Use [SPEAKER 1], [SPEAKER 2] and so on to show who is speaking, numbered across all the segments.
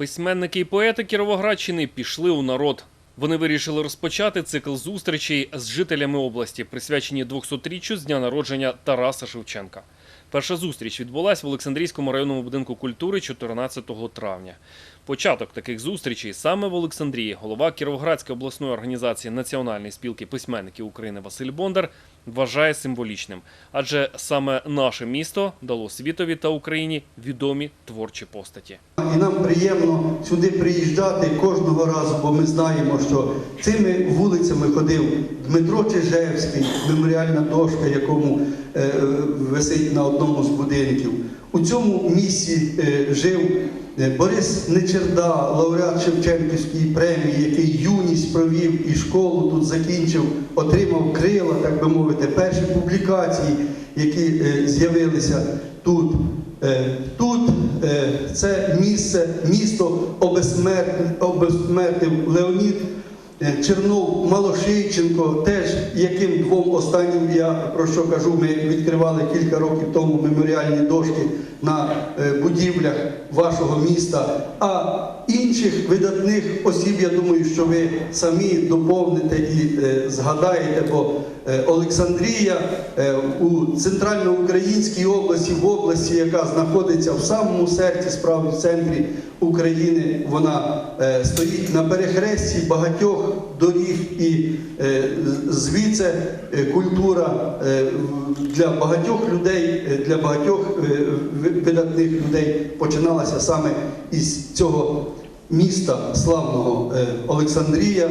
[SPEAKER 1] Письменники і поети Кіровоградщини пішли у народ. Вони вирішили розпочати цикл зустрічей з жителями області, присвячені 200-річчю з дня народження Тараса Шевченка. Перша зустріч відбулась в Олександрійському районному будинку культури 14 травня. Початок таких зустрічей саме в Олександрії голова Кіровоградської обласної організації Національної спілки письменників України Василь Бондар вважає символічним, адже саме наше місто дало світові та Україні відомі творчі постаті.
[SPEAKER 2] І нам приємно сюди приїжджати кожного разу, бо ми знаємо, що цими вулицями ходив Дмитро Чижевський, меморіальна дошка, якому висить на одному з будинків. У цьому місці е, жив е, Борис Нечерда, лауреат Шевченківської премії, який юність провів і школу тут закінчив, отримав крила, так би мовити, перші публікації, які е, з'явилися тут. Е, Тут е, це місце, місто обезсмертив, Леонід е, Чернов Малошиченко, теж яким двом останнім я про що кажу, ми відкривали кілька років тому меморіальні дошки на е, будівлях вашого міста. А інших видатних осіб, я думаю, що ви самі доповните і е, згадаєте, бо е, Олександрія у центральноукраїнській області, в області, яка знаходиться в самому серці, справді в центрі України, вона стоїть на перехресті багатьох доріг, і е, звідси е, культура е, для багатьох людей, для багатьох видатних людей починалася саме із цього міста славного Олександрія.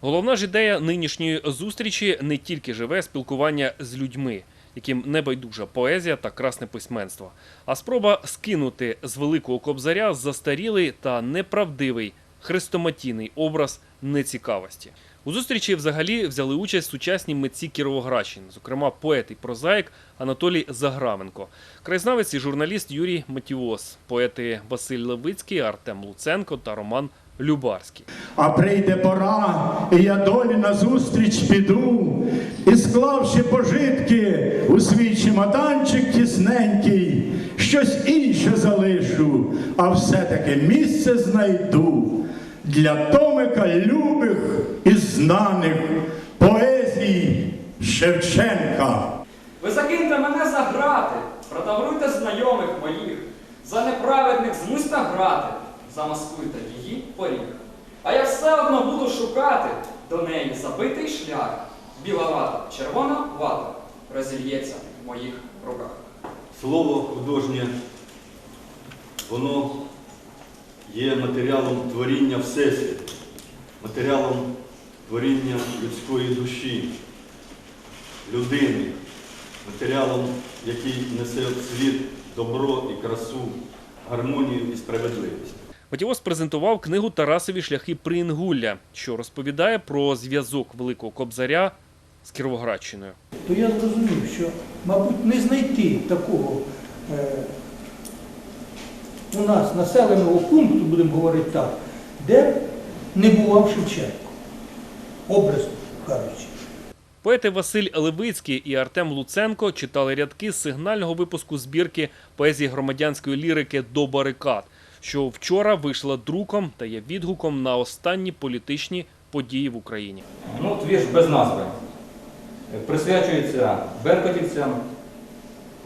[SPEAKER 1] Головна ж ідея нинішньої зустрічі не тільки живе спілкування з людьми, яким не байдужа поезія та красне письменство, а спроба скинути з великого кобзаря застарілий та неправдивий хрестоматійний образ нецікавості. У зустрічі взагалі взяли участь сучасні митці Кіровоградщини, зокрема поет і прозаїк Анатолій Заграменко, краєзнавець і журналіст Юрій Матіос, поети Василь Левицький, Артем Луценко та Роман Любарський.
[SPEAKER 3] А прийде пора, і я долі назустріч піду, і склавши пожитки у свій чемоданчик тісненький, щось інше залишу, а все-таки місце знайду для томика любих і знаних поезій Шевченка.
[SPEAKER 4] Ви закиньте мене за грати, продавруйте знайомих моїх, за неправедних змусьте грати, замаскуйте її поріг. А я все одно буду шукати до неї забитий шлях. Біла вата, червона вата розільється в моїх руках.
[SPEAKER 5] Слово художнє, воно є матеріалом творіння Всесвіту, матеріалом творіння людської душі, людини, матеріалом, який несе в світ добро і красу, гармонію і справедливість.
[SPEAKER 1] Матіос презентував книгу Тарасові шляхи Приінгулля, що розповідає про зв'язок Великого Кобзаря з Кіровоградщиною.
[SPEAKER 6] то я зрозумів, що, мабуть, не знайти такого е, у нас населеного пункту, будемо говорити так, де б не бував Шевченко, образно кажучи.
[SPEAKER 1] Поети Василь Левицький і Артем Луценко читали рядки з сигнального випуску збірки поезії громадянської лірики до барикад, що вчора вийшла друком та є відгуком на останні політичні події в Україні.
[SPEAKER 4] Ну, твір без назви. Присвячується беркутівцям,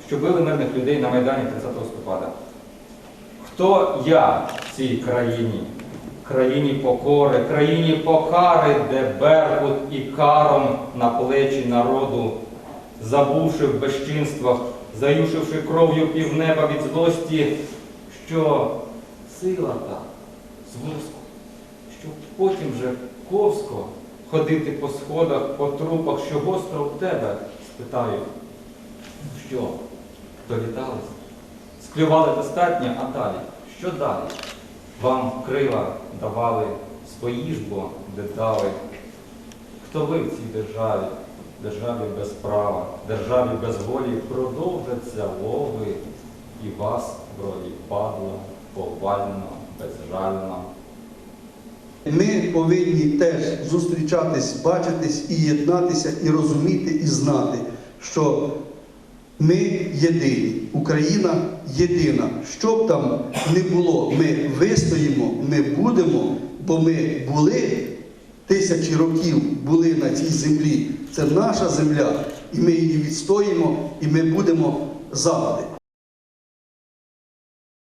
[SPEAKER 4] що били мирних людей на Майдані 30 листопада. Хто я в цій країні? Країні покори, країні покари, де беркут і каром на плечі народу, забувши в безчинствах, заюшивши кров'ю півнеба від злості, що сила та змуску, щоб потім вже ковсько ходити по сходах, по трупах, що гостро в тебе, спитаю, що, довітались? Склювали достатньо, а далі? Що далі? Вам крила давали свої ж бо де дали. Хто ви в цій державі, державі без права, державі без волі, продовжаться лови, і вас, броді, падло, повально, безжально.
[SPEAKER 2] Ми повинні теж зустрічатись, бачитись і єднатися, і розуміти, і знати, що ми єдині, Україна єдина. Що б там не було, ми вистоїмо ми будемо, бо ми були тисячі років були на цій землі. Це наша земля, і ми її відстоїмо, і ми будемо завжди.